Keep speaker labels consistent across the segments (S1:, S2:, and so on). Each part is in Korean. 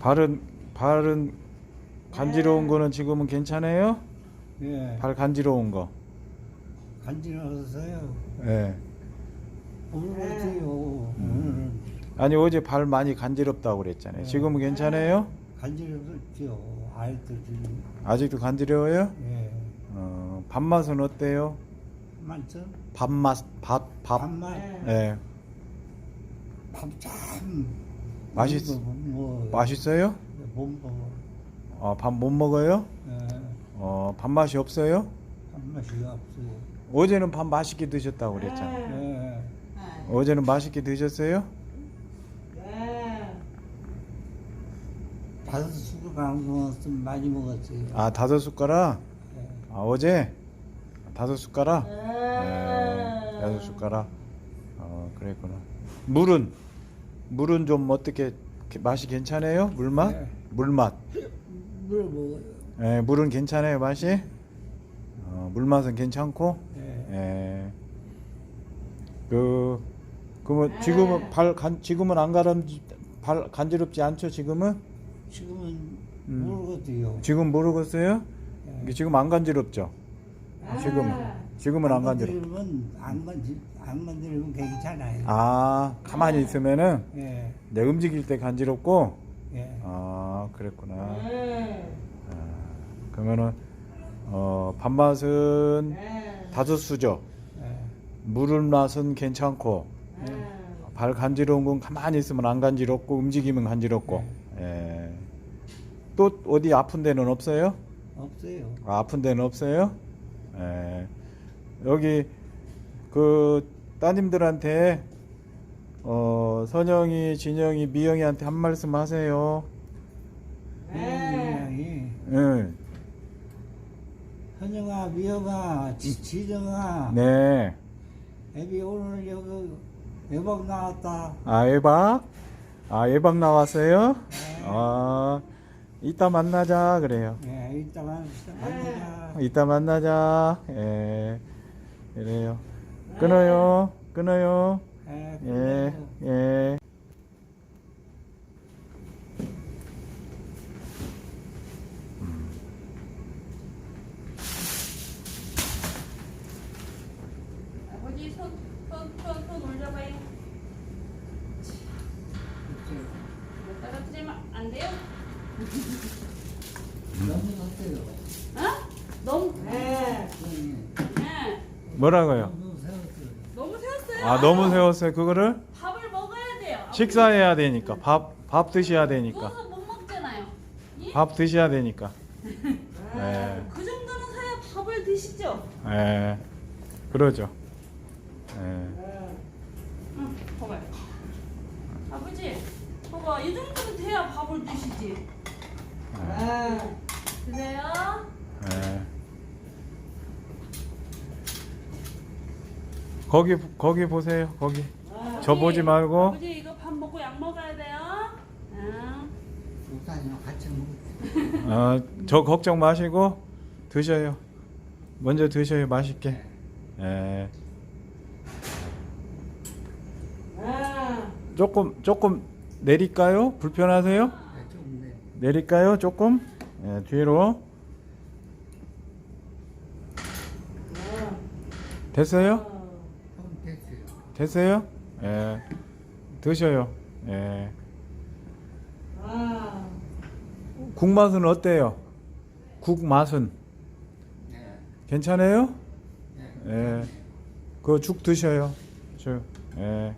S1: 발은 발은 간지러운 거는 지금은 괜찮아요?
S2: 예.
S1: 발 간지러운 거.
S2: 간지러워서요.
S1: 예.
S2: 모르겠어요.
S1: 음. 아니 어제 발 많이 간지럽다고 그랬잖아요. 지금은 괜찮아요?
S2: 간지럽죠. 아이들이.
S1: 아직도 간지러워요?
S2: 예.
S1: 어, 밥맛은 어때요?
S2: 많죠?
S1: 밥맛 밥 밥.
S2: 밥만
S1: 예.
S2: 밥참
S1: 맛있-
S2: 뭐
S1: 맛있어요?
S2: 못 먹어.
S1: 어, 밥 못 먹어요?
S2: 예.
S1: 어, 밥맛이 없어요?
S2: 밥맛이 없어요.
S1: 어제는 밥 맛있게 드셨다고 그랬잖아요.
S2: 예.
S1: 어제는 맛있게 드셨어요?
S2: 다섯 숟가락 안 먹었으면 많이 먹었어요.
S1: 아, 다섯 숟가락?
S2: 예.
S1: 아, 어제? 다섯 숟가락? 네, 다섯 숟가락. 어, 그랬구나. 물은? 물은 좀 어떻게 게- 맛이 괜찮아요? 물맛?
S2: 네.
S1: 물맛.
S2: 물 먹어요.
S1: 예, 물은 괜찮아요, 맛이? 어, 물맛은 괜찮고?
S2: 예.
S1: 예. 그, 그러면 지금은 발 간, 지금은 안 가람, 발 간지럽지 않죠, 지금은?
S2: 지금은
S1: 음.
S2: 모르거든요.
S1: 지금 모르겠어요?
S2: 예.
S1: 이게 지금 안 간지럽죠? 지금은. 지금은 안 간지럽.
S2: 건드리면 안 건지 안 건드리면 괜찮아요.
S1: 아, 가만히 있으면은
S2: 예.
S1: 내 움직일 때 간지럽고,
S2: 예.
S1: 아, 그랬구나. 아, 그러면은, 어, 밥맛은 다섯 수죠.
S2: 예.
S1: 물을 맛은 괜찮고, 발 간지러운 건 가만히 있으면 안 간지럽고, 움직이면 간지럽고, 예. 또 어디 아픈 데는 없어요?
S2: 없어요.
S1: 아, 아픈 데는 없어요? 예. 여기 그 따님들한테 어, 선영이, 진영이, 미영이한테 한 말씀 하세요.
S2: 미영이
S1: 예.
S2: 현영아, 미영아, 지- 지정아,
S1: 네.
S2: 애비 오늘 여기 외박 나왔다.
S1: 아, 예박? 아, 예박 나왔어요?
S2: 네.
S1: 아, 이따 만나자 그래요.
S2: 예, 이따가 만나자.
S1: 이따 만나자. 예. 그래요. 끊어요. 끊어요.
S2: 예,
S1: 예. 예.
S3: 아버지 손, 손, 손, 손 올려봐요. 못 떨어뜨리면 안 돼요?
S2: 너는 어때요?
S3: 어? 너무,
S2: 네.
S3: 네.
S1: 뭐라고요?
S2: 너무 세웠어요.
S1: 아, 너무 세웠어요. 그거를
S3: 밥을 먹어야 돼요.
S1: 식사해야 되니까. 밥, 밥 드셔야 되니까.
S3: 못 먹잖아요. 예?
S1: 밥 드셔야 되니까. 예.
S3: 그 정도는 사야 밥을 드시죠.
S1: 예. 그러죠. 예.
S3: 응, 봐봐요. 아버지, 봐봐. 이 정도는 돼야 밥을 드시지. 드세요.
S1: 예. 거기 거기 보세요. 거기. 저 보지 말고.
S3: 아버지 이거 밥 먹고 약 먹어야 돼요. 응.
S2: 우산이랑 같이 먹을게요.
S1: 어, 저 걱정 마시고 드셔요. 먼저 드셔요. 맛있게. 예. 조금 조금 내릴까요? 불편하세요? 내릴까요? 조금? 예, 뒤로. 됐어요?
S2: 좀 됐어요.
S1: 예. 드셔요. 예. 국 맛은 어때요? 국 맛은
S2: 네.
S1: 괜찮아요?
S2: 네.
S1: 예. 그 죽 드셔요. 죽. 예.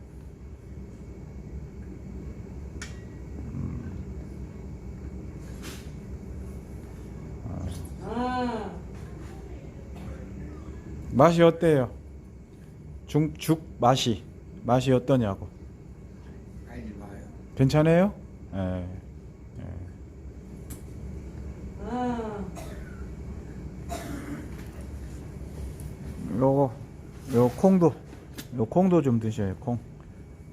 S1: 맛이 어때요? 죽, 죽 맛이 맛이 어떠냐고.
S2: 빨리 와요.
S1: 괜찮아요? 예. 예. 요거 요 콩도 요 콩도 좀 드셔요 콩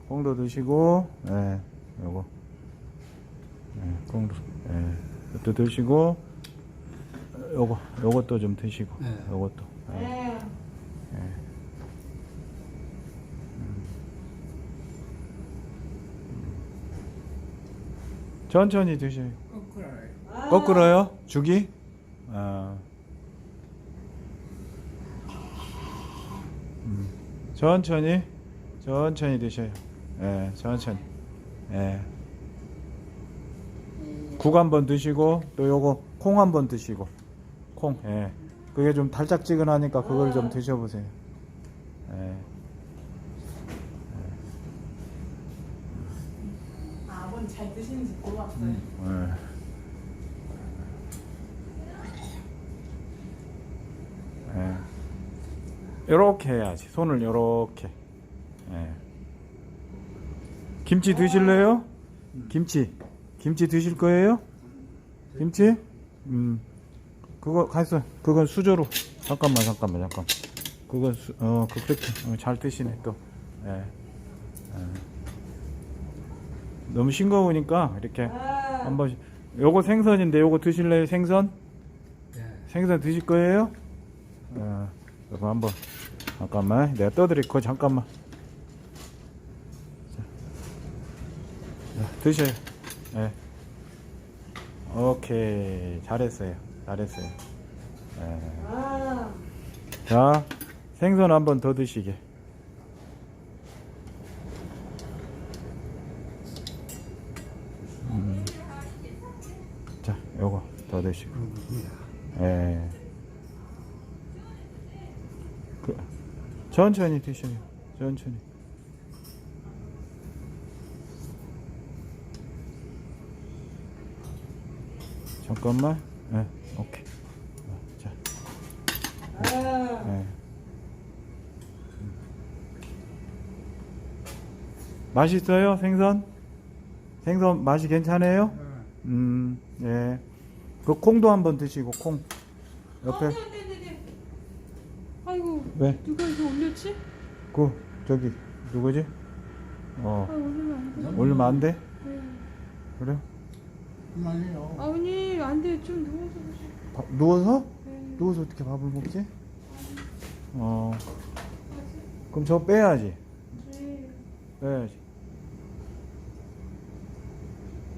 S1: 콩도 드시고 예 요거 예 콩도 예 이것도 드시고 요거 요것도 좀 드시고
S2: 네.
S1: 요것도 예. 예. 음. 천천히 드셔요.
S2: 거꾸로요.
S1: 거꾸로요? 주기? 아. 음. 천천히, 천천히 드셔요. 예, 천천히. 예. 국 한 번 드시고, 또 요거 콩 한 번 드시고. 콩, 예. 그게 좀 달짝지근하니까 그걸 좀 드셔보세요. 예.
S4: 아, 아버님 잘 드시는지 몰랐어요.
S1: 예. 예. 요렇게 해야지. 손을 요렇게. 예. 김치 드실래요? 김치. 김치 드실 거예요? 김치? 음. 그거 가있어. 그건 수저로. 잠깐만, 잠깐만, 잠깐. 그건 수, 어, 그 그렇게 어, 잘 드시네 또. 예. 예. 너무 싱거우니까 이렇게 한 번씩. 요거 생선인데 요거 드실래요? 생선?
S2: 네.
S1: 생선 드실 거예요? 어, 이거 한번 잠깐만 내가 떠드릴 거 잠깐만 자, 드셔요 네. 오케이 잘했어요 잘했어요 네.
S4: 아,
S1: 자 생선 한번 더 드시게 음. 자 드시고 예. 그, 천천히 드셔요. 천천히. 잠깐만. 예, 오케이. 어, 자,
S4: 아,
S1: 예. 음. 맛있어요, 생선? 생선 맛이 괜찮아요? 음, 예. 그 콩도 한번 드시고 콩 옆에
S3: 어, 네, 네, 네, 네. 아이고
S1: 왜?
S3: 누가 이거 올렸지?
S1: 그 저기 누구지? 어
S3: 아 올리면 안 돼.
S1: 올리면 안 돼?
S3: 네.
S1: 그래?
S2: 그만해요.
S3: 아버님 안돼 좀 누워서 드세요.
S1: 밥, 누워서?
S3: 네.
S1: 누워서 어떻게 밥을 먹지? 어 그럼 저 빼야지
S3: 네.
S1: 빼야지